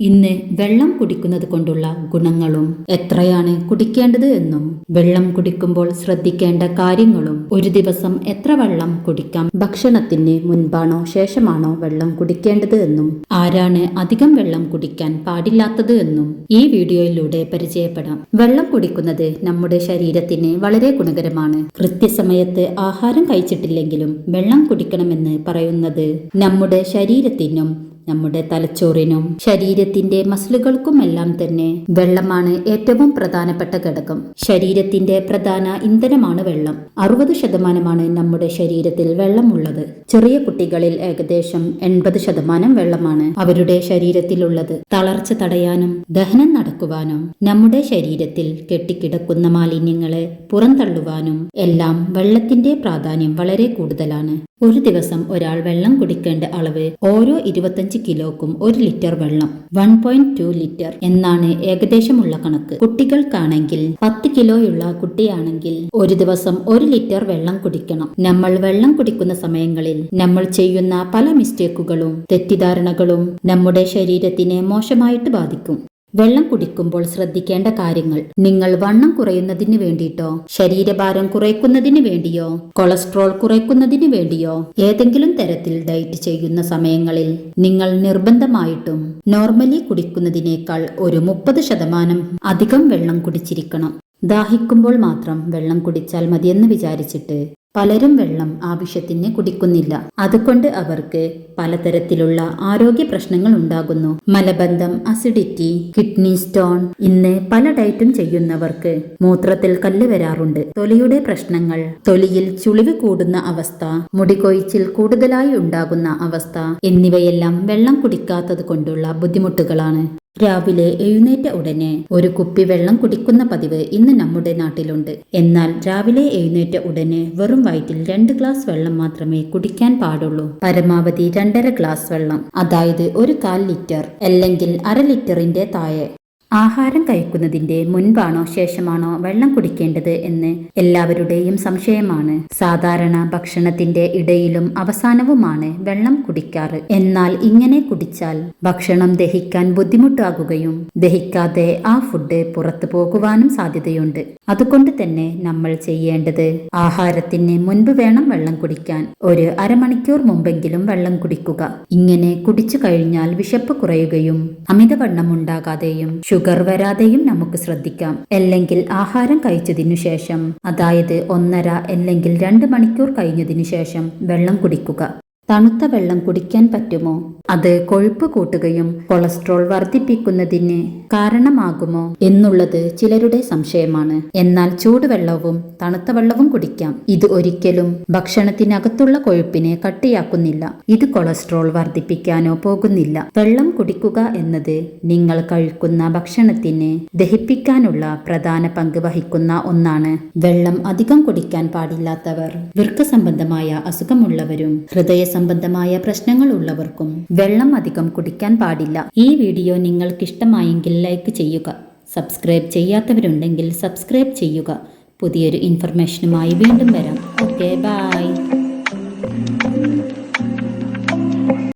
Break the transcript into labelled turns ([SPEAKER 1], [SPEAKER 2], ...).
[SPEAKER 1] ഇന്ന് വെള്ളം കുടിക്കുന്നത് കൊണ്ടുള്ള ഗുണങ്ങളും എത്രയാണ് കുടിക്കേണ്ടത് എന്നും വെള്ളം കുടിക്കുമ്പോൾ ശ്രദ്ധിക്കേണ്ട കാര്യങ്ങളും ഒരു ദിവസം എത്ര വെള്ളം കുടിക്കാം ഭക്ഷണത്തിന് മുൻപാണോ ശേഷമാണോ വെള്ളം കുടിക്കേണ്ടത് എന്നും ആരാണ് അധികം വെള്ളം കുടിക്കാൻ പാടില്ലാത്തത് എന്നും ഈ വീഡിയോയിലൂടെ പരിചയപ്പെടാം. വെള്ളം കുടിക്കുന്നത് നമ്മുടെ ശരീരത്തിന് വളരെ ഗുണകരമാണ്. കൃത്യസമയത്ത് ആഹാരം കഴിച്ചിട്ടില്ലെങ്കിലും വെള്ളം കുടിക്കണമെന്ന് പറയുന്നത് നമ്മുടെ ശരീരത്തിനും നമ്മുടെ തലച്ചോറിനും ശരീരത്തിന്റെ മസിലുകൾക്കുമെല്ലാം തന്നെ വെള്ളമാണ് ഏറ്റവും പ്രധാനപ്പെട്ട ഘടകം. ശരീരത്തിന്റെ പ്രധാന ഇന്ധനമാണ് വെള്ളം. അറുപത് ശതമാനമാണ് നമ്മുടെ ശരീരത്തിൽ വെള്ളമുള്ളത്. ചെറിയ കുട്ടികളിൽ ഏകദേശം എൺപത് ശതമാനം വെള്ളമാണ് അവരുടെ ശരീരത്തിലുള്ളത്. തളർച്ച തടയാനും ദഹനം നടക്കുവാനും നമ്മുടെ ശരീരത്തിൽ കെട്ടിക്കിടക്കുന്ന മാലിന്യങ്ങളെ പുറന്തള്ളുവാനും എല്ലാം വെള്ളത്തിന്റെ പ്രാധാന്യം വളരെ കൂടുതലാണ്. ഒരു ദിവസം ഒരാൾ വെള്ളം കുടിക്കേണ്ട അളവ് ഓരോ ഇരുപത്തഞ്ച് കിലോക്കും ഒരു ലിറ്റർ വെള്ളം വൺ ലിറ്റർ എന്നാണ് ഏകദേശമുള്ള കണക്ക്. കുട്ടികൾക്കാണെങ്കിൽ പത്ത് കിലോയുള്ള കുട്ടിയാണെങ്കിൽ ഒരു ദിവസം ഒരു ലിറ്റർ വെള്ളം കുടിക്കണം. നമ്മൾ വെള്ളം കുടിക്കുന്ന സമയങ്ങളിൽ നമ്മൾ ചെയ്യുന്ന പല മിസ്റ്റേക്കുകളും തെറ്റിദ്ധാരണകളും നമ്മുടെ ശരീരത്തിനെ മോശമായിട്ട് ബാധിക്കും. വെള്ളം കുടിക്കുമ്പോൾ ശ്രദ്ധിക്കേണ്ട കാര്യങ്ങൾ. നിങ്ങൾ വണ്ണം കുറയുന്നതിന് വേണ്ടിയിട്ടോ ശരീരഭാരം കുറയ്ക്കുന്നതിന് വേണ്ടിയോ കൊളസ്ട്രോൾ കുറയ്ക്കുന്നതിന് വേണ്ടിയോ ഏതെങ്കിലും തരത്തിൽ ഡയറ്റ് ചെയ്യുന്ന സമയങ്ങളിൽ നിങ്ങൾ നിർബന്ധമായിട്ടും നോർമലി കുടിക്കുന്നതിനേക്കാൾ ഒരു മുപ്പത് ശതമാനം അധികം വെള്ളം കുടിച്ചിരിക്കണം. ദാഹിക്കുമ്പോൾ മാത്രം വെള്ളം കുടിച്ചാൽ മതിയെന്ന് വിചാരിച്ചിട്ട് പലരും വെള്ളം ആവശ്യത്തിന് കുടിക്കുന്നില്ല. അതുകൊണ്ട് അവർക്ക് പലതരത്തിലുള്ള ആരോഗ്യ പ്രശ്നങ്ങൾ ഉണ്ടാകുന്നു. മലബന്ധം അസിഡിറ്റി കിഡ്നി സ്റ്റോൺ ഇന്ന് പല ഡയറ്റും ചെയ്യുന്നവർക്ക് മൂത്രത്തിൽ കല്ല് വരാറുണ്ട്. തൊലിയുടെ പ്രശ്നങ്ങൾ തൊലിയിൽ ചുളിവ് കൂടുന്ന അവസ്ഥ മുടികൊഴിച്ചിൽ കൂടുതലായി ഉണ്ടാകുന്ന അവസ്ഥ എന്നിവയെല്ലാം വെള്ളം കുടിക്കാത്തത് കൊണ്ടുള്ള ബുദ്ധിമുട്ടുകളാണ്. രാവിലെ എഴുന്നേറ്റ ഉടനെ ഒരു കുപ്പി വെള്ളം കുടിക്കുന്ന പതിവ് ഇന്ന് നമ്മുടെ നാട്ടിലുണ്ട്. എന്നാൽ രാവിലെ എഴുന്നേറ്റ ഉടനെ വെറും വയറ്റിൽ രണ്ട് ഗ്ലാസ് വെള്ളം മാത്രമേ കുടിക്കാൻ പാടുള്ളൂ. പരമാവധി രണ്ടര ഗ്ലാസ് വെള്ളം അതായത് ഒരു കാൽ ലിറ്റർ അല്ലെങ്കിൽ അര ലിറ്ററിന്റെ താഴെ. ആഹാരം കഴിക്കുന്നതിന്റെ മുൻപാണോ ശേഷമാണോ വെള്ളം കുടിക്കേണ്ടത് എന്ന് എല്ലാവരുടെയും സംശയമാണ്. സാധാരണ ഭക്ഷണത്തിന്റെ ഇടയിലും അവസാനവുമാണ് വെള്ളം കുടിക്കാറ്. എന്നാൽ ഇങ്ങനെ കുടിച്ചാൽ ഭക്ഷണം ദഹിക്കാൻ ബുദ്ധിമുട്ടാകുകയും ദഹിക്കാതെ ആ ഫുഡ് പുറത്തു പോകുവാനും സാധ്യതയുണ്ട്. അതുകൊണ്ട് തന്നെ നമ്മൾ ചെയ്യേണ്ടത് ആഹാരത്തിന് മുൻപ് വേണം വെള്ളം കുടിക്കാൻ. ഒരു അരമണിക്കൂർ മുമ്പെങ്കിലും വെള്ളം കുടിക്കുക. ഇങ്ങനെ കുടിച്ചു കഴിഞ്ഞാൽ വിശപ്പ് കുറയുകയും അമിതവണ്ണം ഉണ്ടാകാതെയും ഷുഗർ വരാതെയും നമുക്ക് ശ്രദ്ധിക്കാം. അല്ലെങ്കിൽ ആഹാരം കഴിച്ചതിനു ശേഷം അതായത് ഒന്നര അല്ലെങ്കിൽ രണ്ട് മണിക്കൂർ കഴിഞ്ഞതിനു ശേഷം വെള്ളം കുടിക്കുക. തണുത്ത വെള്ളം കുടിക്കാൻ പറ്റുമോ? അത് കൊഴുപ്പ് കൂട്ടുകയും കൊളസ്ട്രോൾ വർദ്ധിപ്പിക്കുന്നതിന് കാരണമാകുമോ എന്നുള്ളത് ചിലരുടെ സംശയമാണ്. എന്നാൽ ചൂടുവെള്ളവും തണുത്ത വെള്ളവും കുടിക്കാം. ഇത് ഒരിക്കലും ഭക്ഷണത്തിനകത്തുള്ള കൊഴുപ്പിനെ കട്ടിയാക്കുന്നില്ല. ഇത് കൊളസ്ട്രോൾ വർദ്ധിപ്പിക്കാനോ പോകുന്നില്ല. വെള്ളം കുടിക്കുക എന്നത് നിങ്ങൾ കഴിക്കുന്ന ഭക്ഷണത്തിന് ദഹിപ്പിക്കാനുള്ള പ്രധാന പങ്ക് വഹിക്കുന്ന ഒന്നാണ്. വെള്ളം അധികം കുടിക്കാൻ പാടില്ലാത്തവർ വൃക്ക സംബന്ധമായ അസുഖമുള്ളവരും ഹൃദയ സംബന്ധമായ പ്രശ്നങ്ങൾ ഉള്ളവർക്കും വെള്ളം അധികം കുടിക്കാൻ പാടില്ല. ഈ വീഡിയോ നിങ്ങൾക്ക് ഇഷ്ടമായെങ്കിൽ ലൈക്ക് ചെയ്യുക. സബ്സ്ക്രൈബ് ചെയ്യാത്തവരുണ്ടെങ്കിൽ സബ്സ്ക്രൈബ് ചെയ്യുക. പുതിയൊരു ഇൻഫർമേഷനുമായി വീണ്ടും വരാം. Okay bye